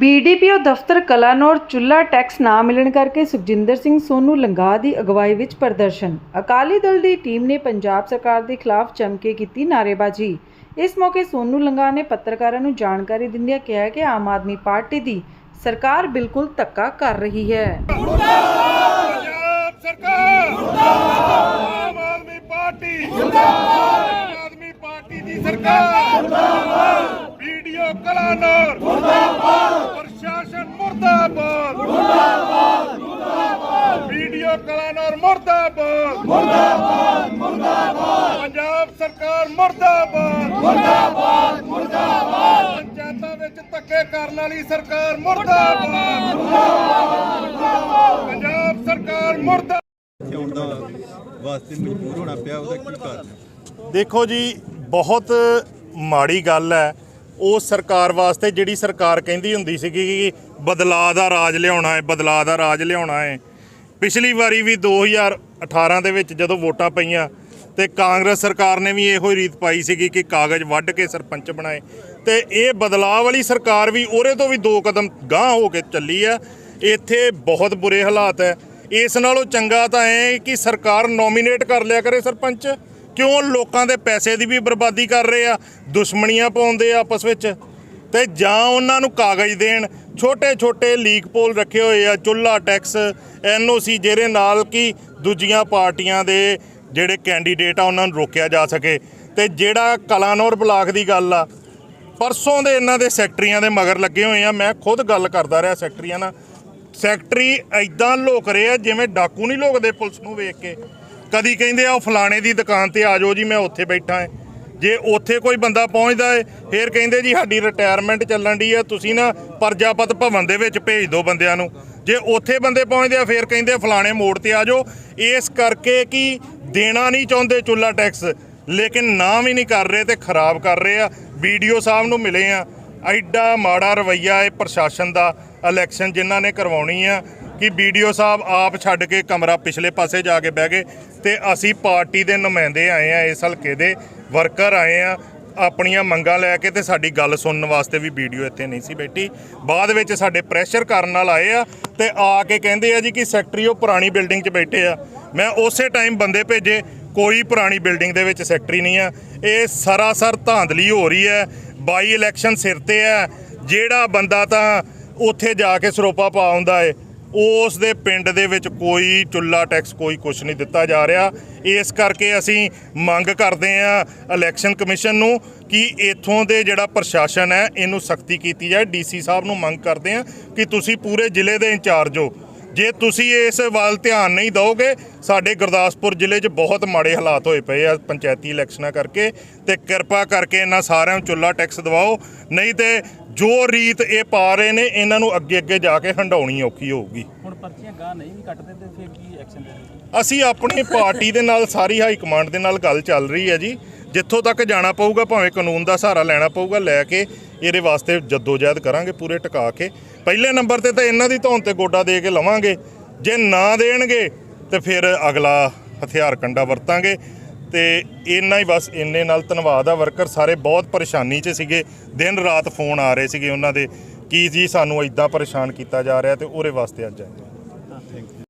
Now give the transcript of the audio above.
BDPO ਦਫ਼ਤਰ ਕਲਾਨੌਰ ਚੁੱਲਾ tax ਨਾ ਮਿਲਣ ਕਰਕੇ ਸੁਖਜਿੰਦਰ ਸਿੰਘ ਸੋਨੂ ਲੰਗਾ ਦੀ ਅਗਵਾਈ ਵਿੱਚ ਪ੍ਰਦਰਸ਼ਨ। ਅਕਾਲੀ ਦਲ ਦੀ ਟੀਮ ਨੇ ਪੰਜਾਬ ਸਰਕਾਰ ਦੇ ਖਿਲਾਫ ਚਮਕੇ ਕੀਤੀ ਨਾਅਰੇਬਾਜ਼ੀ। ਇਸ ਮੌਕੇ ਸੋਨੂ ਲੰਗਾ ਨੇ ਪੱਤਰਕਾਰਾਂ ਨੂੰ ਜਾਣਕਾਰੀ ਦਿੰਦਿਆਂ ਕਿਹਾ ਕਿ ਆਮ ਆਦਮੀ ਪਾਰਟੀ ਦੀ ਸਰਕਾਰ ਬਿਲਕੁਲ ਧੱਕਾ ਕਰ ਰਹੀ ਹੈ। ਸਰਕਾਰ ਮੁਰਦਾਬਾਦ ਆਮ ਆਦਮੀ ਪਾਰਟੀ ਮੁਰਦਾਬਾਦ ਆਮ ਆਦਮੀ ਪਾਰਟੀ ਦੀ ਸਰਕਾਰ ਮੁਰਦਾਬਾਦ ਵੀਡੀਓ ਕਲਾਨੌਰ ਮੁਰਦਾਬਾਦ। ਪ੍ਰਸ਼ਾਸਨ ਮੁਰਦਾਬਾਦ। ਮੁਰਦਾਬਾਦ। ਮੁਰਦਾਬਾਦ। ਵੀਡੀਓ ਕਲਾਨੌਰ ਮੁਰਦਾਬਾਦ। ਮੁਰਦਾਬਾਦ। ਮੁਰਦਾਬਾਦ। ਪੰਜਾਬ ਸਰਕਾਰ ਮੁਰਦਾਬਾਦ। ਮੁਰਦਾਬਾਦ। ਮੁਰਦਾਬਾਦ। ਪੰਚਾਇਤਾਂ ਵਿੱਚ ਧੱਕੇ ਕਰਨ ਵਾਲੀ ਸਰਕਾਰ ਮੁਰਦਾਬਾਦ। ਪੰਜਾਬ ਸਰਕਾਰ ਮੁਰਦਾ ਇੱਥੇ ਆਉਣ ਦਾ ਵਾਸਤੇ ਮਜਬੂਰ ਹੋਣਾ ਪਿਆ ਉਹਦਾ ਕੀ ਕਾਰਨ ਹੈ? ਦੇਖੋ ਜੀ ਬਹੁਤ ਮਾੜੀ ਗੱਲ ਹੈ ਉਹ ਸਰਕਾਰ ਵਾਸਤੇ ਜਿਹੜੀ ਸਰਕਾਰ ਕਹਿੰਦੀ ਹੁੰਦੀ ਸੀਗੀ ਕਿ ਬਦਲਾਅ ਦਾ ਰਾਜ ਲਿਆਉਣਾ ਹੈ ਬਦਲਾਅ ਦਾ ਰਾਜ ਲਿਆਉਣਾ ਹੈ। ਪਿਛਲੀ ਵਾਰੀ ਵੀ 2018 ਦੇ ਵਿੱਚ ਜਦੋਂ ਵੋਟਾਂ ਪਈਆਂ ਤੇ ਕਾਂਗਰਸ ਸਰਕਾਰ ਨੇ ਵੀ ਇਹੋ ਹੀ ਰੀਤ ਪਾਈ ਸੀਗੀ ਕਿ ਕਾਗਜ਼ ਵੱਢ ਕੇ ਸਰਪੰਚ ਬਣਾਏ। ਤੇ ਇਹ ਬਦਲਾਅ ਵਾਲੀ ਸਰਕਾਰ ਵੀ ਉਹਦੇ ਤੋਂ ਵੀ ਦੋ ਕਦਮ ਗਾਂਹ ਹੋ ਕੇ ਚੱਲੀ ਆ। ਇੱਥੇ ਬਹੁਤ ਬੁਰੇ ਹਾਲਾਤ ਹੈ। ਇਸ ਨਾਲੋਂ ਚੰਗਾ ਤਾਂ ਐ ਕਿ ਸਰਕਾਰ ਨੋਮੀਨੇਟ ਕਰ ਲਿਆ ਕਰੇ ਸਰਪੰਚ। ਕਿਉਂ? ਲੋਕਾਂ ਦੇ ਪੈਸੇ ਦੀ ਵੀ ਬਰਬਾਦੀ ਕਰ ਰਹੇ ਆ। ਦੁਸ਼ਮਣੀਆਂ ਪਾਉਂਦੇ ਆਪਸ ਵਿੱਚ ਤੇ ਜਾਂ ਉਹਨਾਂ ਨੂੰ ਕਾਗਜ਼ ਦੇਣ। ਛੋਟੇ ਛੋਟੇ ਲੀਕ ਪੋਲ ਰੱਖੇ ਹੋਏ ਆ ਚੁੱਲਾ ਟੈਕਸ ਐਨਓਸੀ ਜਿਹਦੇ ਨਾਲ ਕਿ ਦੂਜੀਆਂ ਪਾਰਟੀਆਂ ਦੇ ਜਿਹੜੇ ਕੈਂਡੀਡੇਟ ਆ, ਉਹਨਾਂ ਨੂੰ ਰੋਕਿਆ ਜਾ ਸਕੇ। ਤੇ ਜਿਹੜਾ ਕਲਾਨੌਰ ਬਲਾਕ ਦੀ ਗੱਲ ਆ, ਪਰਸੋਂ ਦੇ ਇਹਨਾਂ ਦੇ ਸੈਕਟਰੀਆਂ ਦੇ ਮਗਰ ਲੱਗੇ ਹੋਏ ਆ। ਮੈਂ ਖੁਦ ਗੱਲ ਕਰਦਾ ਰਿਹਾ ਸੈਕਟਰੀਆਂ ਨਾਲ। ਸੈਕਟਰੀ ਐਦਾਂ ਲੋਕ ਰਹੇ ਆ, ਜਿਵੇਂ ਡਾਕੂ ਨਹੀਂ ਲੋਕਦੇ ਪੁਲਿਸ ਨੂੰ ਵੇਖ ਕੇ। ਕਦੀ ਕਹਿੰਦੇ ਆ, ਉਹ ਫਲਾਣੇ ਦੀ ਦੁਕਾਨ ਤੇ ਆ ਜਾਓ ਜੀ, ਮੈਂ ਉੱਥੇ ਬੈਠਾ ਹਾਂ। ਜੇ ਉੱਥੇ ਕੋਈ ਬੰਦਾ ਪਹੁੰਚਦਾ ਏ, ਫਿਰ ਕਹਿੰਦੇ ਜੀ ਸਾਡੀ ਰਿਟਾਇਰਮੈਂਟ ਚੱਲਣ ਦੀ ਆ, ਤੁਸੀਂ ਨਾ ਪਰਜਾਪਤ ਭਵਨ ਦੇ ਵਿੱਚ ਭੇਜ ਦਿਓ ਬੰਦਿਆਂ ਨੂੰ। ਜੇ ਉੱਥੇ ਬੰਦੇ ਪਹੁੰਚਦੇ ਆ, ਫਿਰ ਕਹਿੰਦੇ ਫਲਾਣੇ ਮੋੜ ਤੇ ਆ ਜਾਓ। ਇਸ ਕਰਕੇ ਕਿ ਦੇਣਾ ਨਹੀਂ ਚਾਹੁੰਦੇ ਚੁੱਲਾ ਟੈਕਸ, ਲੇਕਿਨ ਨਾ ਵੀ ਨਹੀਂ ਕਰ ਰਹੇ ਤੇ ਖਰਾਬ ਕਰ ਰਹੇ ਆ। ਵੀਡੀਓ ਸਾਹਿਬ ਨੂੰ ਮਿਲੇ ਆ, ਐਡਾ ਮਾੜਾ ਰਵਈਆ ਇਹ ਪ੍ਰਸ਼ਾਸਨ ਦਾ ਇਲੈਕਸ਼ਨ ਜਿਨ੍ਹਾਂ ਨੇ ਕਰਵਾਉਣੀ ਆ। ਕਿ ਵੀਡੀਓ ਸਾਹਿਬ ਆਪ ਛੱਡ ਕੇ ਕਮਰਾ ਪਿਛਲੇ ਪਾਸੇ ਜਾ ਕੇ ਬਹਿ ਗਏ ਤੇ ਅਸੀਂ ਪਾਰਟੀ ਦੇ ਨੁਮਾਇੰਦੇ ਆਏ ਆ ਇਸ ਹਲਕੇ ਦੇ ਵਰਕਰ ਆਏ ਆ, ਆਪਣੀਆਂ ਮੰਗਾਂ ਲੈ ਕੇ ਤੇ ਸਾਡੀ ਗੱਲ ਸੁਣਨ ਵਾਸਤੇ ਵੀ ਵੀਡੀਓ ਇੱਥੇ ਨਹੀਂ ਸੀ ਬੈਠੀ। ਬਾਅਦ ਵਿੱਚ ਸਾਡੇ ਪ੍ਰੈਸ਼ਰ ਕਰਨ ਨਾਲ ਆਏ ਆ ਤੇ ਆ ਕੇ ਕਹਿੰਦੇ ਆ ਜੀ ਕਿ ਸੈਕਟਰੀ ਉਹ ਪੁਰਾਣੀ ਬਿਲਡਿੰਗ 'ਚ ਬੈਠੇ ਆ। ਮੈਂ ਉਸੇ ਟਾਈਮ ਬੰਦੇ ਭੇਜੇ, ਕੋਈ ਪੁਰਾਣੀ ਬਿਲਡਿੰਗ ਦੇ ਵਿੱਚ ਸੈਕਟਰੀ ਨਹੀਂ ਆ। ਇਹ ਸਰਾਸਰ ਧਾਂਦਲੀ ਹੋ ਰਹੀ ਹੈ, ਬਾਈ ਇਲੈਕਸ਼ਨ ਸਿਰ ਤੇ ਹੈ। ਜਿਹੜਾ ਬੰਦਾ ਤਾਂ ਉੱਥੇ ਜਾ ਕੇ ਸਰੋਪਾ ਪਾ ਆਉਂਦਾ ਏ ਉਸ ਦੇ ਪਿੰਡ ਦੇ ਵਿੱਚ ਕੋਈ ਚੁੱਲਾ ਟੈਕਸ ਕੋਈ ਕੁਝ ਨਹੀਂ ਦਿੱਤਾ ਜਾ ਰਿਹਾ। ਇਸ ਕਰਕੇ ਅਸੀਂ ਮੰਗ ਕਰਦੇ ਆ ਇਲੈਕਸ਼ਨ ਕਮਿਸ਼ਨ ਨੂੰ ਕਿ ਇਥੋਂ ਦੇ ਜਿਹੜਾ ਪ੍ਰਸ਼ਾਸਨ ਹੈ, ਇਹਨੂੰ ਸਖਤੀ ਕੀਤੀ ਜਾਏ। ਡੀਸੀ ਸਾਹਿਬ ਨੂੰ ਮੰਗ ਕਰਦੇ ਆ ਕਿ ਤੁਸੀਂ ਪੂਰੇ ਜ਼ਿਲ੍ਹੇ ਦੇ ਇੰਚਾਰਜ ਹੋ। ਜੇ ਤੁਸੀਂ ਇਸ ਵੱਲ ਧਿਆਨ ਨਹੀਂ ਦਿਓਗੇ ਸਾਡੇ ਗੁਰਦਾਸਪੁਰ ਜ਼ਿਲ੍ਹੇ 'ਚ ਬਹੁਤ ਮਾੜੇ ਹਾਲਾਤ ਹੋਏ ਪਏ ਆ ਪੰਚਾਇਤੀ ਇਲੈਕਸ਼ਨਾਂ ਕਰਕੇ ਤੇ ਕਿਰਪਾ ਕਰਕੇ ਇਹਨਾਂ ਸਾਰਿਆਂ ਨੂੰ ਚੁੱਲਾ ਟੈਕਸ ਦਿਵਾਓ। ਨਹੀਂ ਤੇ ਜੋ ਰੀਤ ਇਹ ਪਾ ਰਹੇ ਨੇ ਇਹਨਾਂ ਨੂੰ ਅੱਗੇ ਅੱਗੇ ਜਾ ਕੇ ਹੰਡਾਉਣੀ ਔਖੀ ਹੋਊਗੀ। ਹੁਣ ਪਰਚੀਆਂ ਗਾਂ ਨਹੀਂ ਵੀ ਕੱਟਦੇ ਤੇ ਫਿਰ ਕੀ ਐਕਸ਼ਨ ਲੈਣਗੇ ਅਸੀਂ ਆਪਣੀ ਪਾਰਟੀ ਦੇ ਨਾਲ ਸਾਰੀ ਹਾਈ ਕਮਾਂਡ ਦੇ ਨਾਲ ਗੱਲ ਚੱਲ ਰਹੀ ਹੈ ਜੀ। ਜਿੱਥੋਂ ਤੱਕ ਜਾਣਾ ਪਊਗਾ ਭਾਵੇਂ ਕਾਨੂੰਨ ਦਾ ਸਹਾਰਾ ਲੈਣਾ ਪਊਗਾ ਲੈ ਕੇ ਇਹਦੇ ਵਾਸਤੇ ਜਦੋਜਹਿਦ ਕਰਾਂਗੇ ਪੂਰੇ ਟਿਕਾ ਕੇ। ਪਹਿਲੇ ਨੰਬਰ ਤੇ ਤਾਂ ਇਹਨਾਂ ਦੀ ਧੌਣ ਤੇ ਗੋਡਾ ਦੇ ਕੇ ਲਵਾਂਗੇ। ਜੇ ਨਾ ਦੇਣਗੇ, ਤੇ ਫਿਰ ਅਗਲਾ ਹਥਿਆਰ ਕੰਡਾ ਵਰਤਾਂਗੇ। ਤੇ ਇੰਨਾ ਹੀ ਬਸ, ਇੰਨੇ ਨਾਲ ਧੰਨਵਾਦ ਆ ਵਰਕਰ। ਸਾਰੇ ਬਹੁਤ ਪਰੇਸ਼ਾਨੀ 'ਚ ਸੀਗੇ। ਦਿਨ ਰਾਤ ਫੋਨ ਆ ਰਹੇ ਸੀਗੇ ਉਹਨਾਂ ਦੇ। ਕੀ ਜੀ ਸਾਨੂੰ ਇਦਾਂ ਪਰੇਸ਼ਾਨ ਕੀਤਾ ਜਾ ਰਿਹਾ ਤੇ ਉਹਦੇ ਵਾਸਤੇ ਅੱਜ ਆਏ